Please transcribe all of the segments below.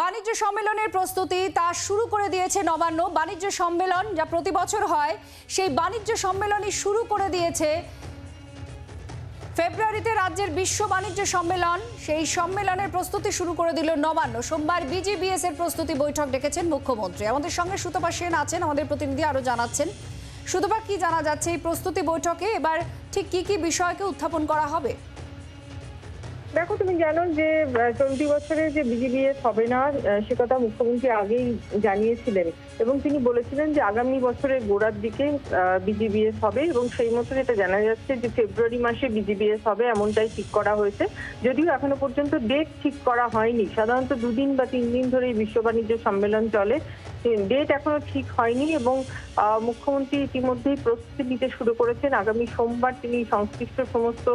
বাণিজ্য সম্মেলনের প্রস্তুতি তা শুরু করে দিয়েছে নবান্ন। বাণিজ্য সম্মেলন যা প্রতি বছর হয়, সেই বাণিজ্য সম্মেলনই শুরু করে দিয়েছে। ফেব্রুয়ারিতে রাজ্যের বিশ্ব বাণিজ্য সম্মেলন, সেই সম্মেলনের প্রস্তুতি শুরু করে দিল নবান্ন। সোমবার বিজিবিএস এর প্রস্তুতি বৈঠক ডেকেছেন মুখ্যমন্ত্রী। আমাদের সঙ্গে সুতপা সেন আছেন, আমাদের প্রতিনিধি আরও জানাচ্ছেন। সুতপা, কি জানা যাচ্ছে এই প্রস্তুতি বৈঠকে? এবার ঠিক কি কি বিষয়কে উত্থাপন করা হবে? দেখো, তুমি জানো যে চলতি বছরে যে বিজিবিএস হবে না সে কথা মুখ্যমন্ত্রী আগেই জানিয়েছিলেন। এবং তিনি বলেছিলেন যে, আগামী বছরের গোড়ার দিকে বিজিবিএস হবে এবং সেই মতো যেটা জানা যাচ্ছে যে, ফেব্রুয়ারি মাসে বিজিবিএস হবে এমনটাই ঠিক করা হয়েছে। যদিও এখনও পর্যন্ত ডেট ঠিক করা হয়নি। সাধারণত দুদিন বা তিন দিন ধরে বিশ্ব বাণিজ্য সম্মেলন চলে। ডেট এখনও ঠিক হয়নি এবং মুখ্যমন্ত্রী ইতিমধ্যেই প্রস্তুতি নিতে শুরু করেছেন। আগামী সোমবার তিনি সংশ্লিষ্ট সমস্ত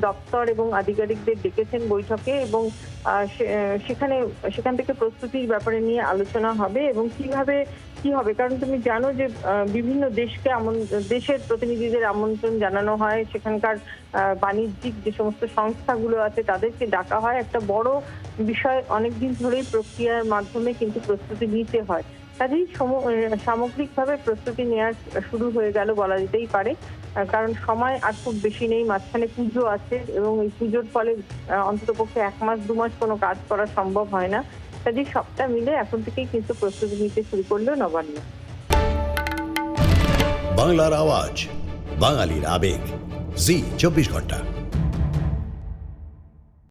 দপ্তর এবং আধিকারিকদের ডেকেছেন বৈঠকে এবং সেখানে, সেখান থেকে প্রস্তুতির ব্যাপারে নিয়ে আলোচনা হবে এবং কীভাবে কি হবে? কারণ তুমি জানো যে বিভিন্ন দেশকে দেশের প্রতিনিধিদের আমন্ত্রণ জানানো হয়। সেখানকার বাণিজ্যিক যে সমস্ত সংস্থাগুলো আছে, তাদেরকে ডাকা হয়। একটা বড় বিষয় অনেকদিন ধরেই প্রক্রিয়ার মাধ্যমে কিন্তু প্রস্তুতি নিতে হয়। কাজেই সামগ্রিকভাবে প্রস্তুতি নেওয়ার শুরু হয়ে গেল বলা যেতেই পারে। কারণ সময় আর খুব বেশি নেই। মাঝখানে পুজো আছে এবং এই পুজোর ফলে অন্ততপক্ষে এক মাস, দু মাস কোনো কাজ করা সম্ভব হয় না। কাজেই সবটা মিলে এখন থেকেই কিন্তু প্রস্তুতি নিতে শুরু করল নবান্ন। বাংলার আওয়াজ, বাঙালির আবেগ। জি, চব্বিশ ঘণ্টা।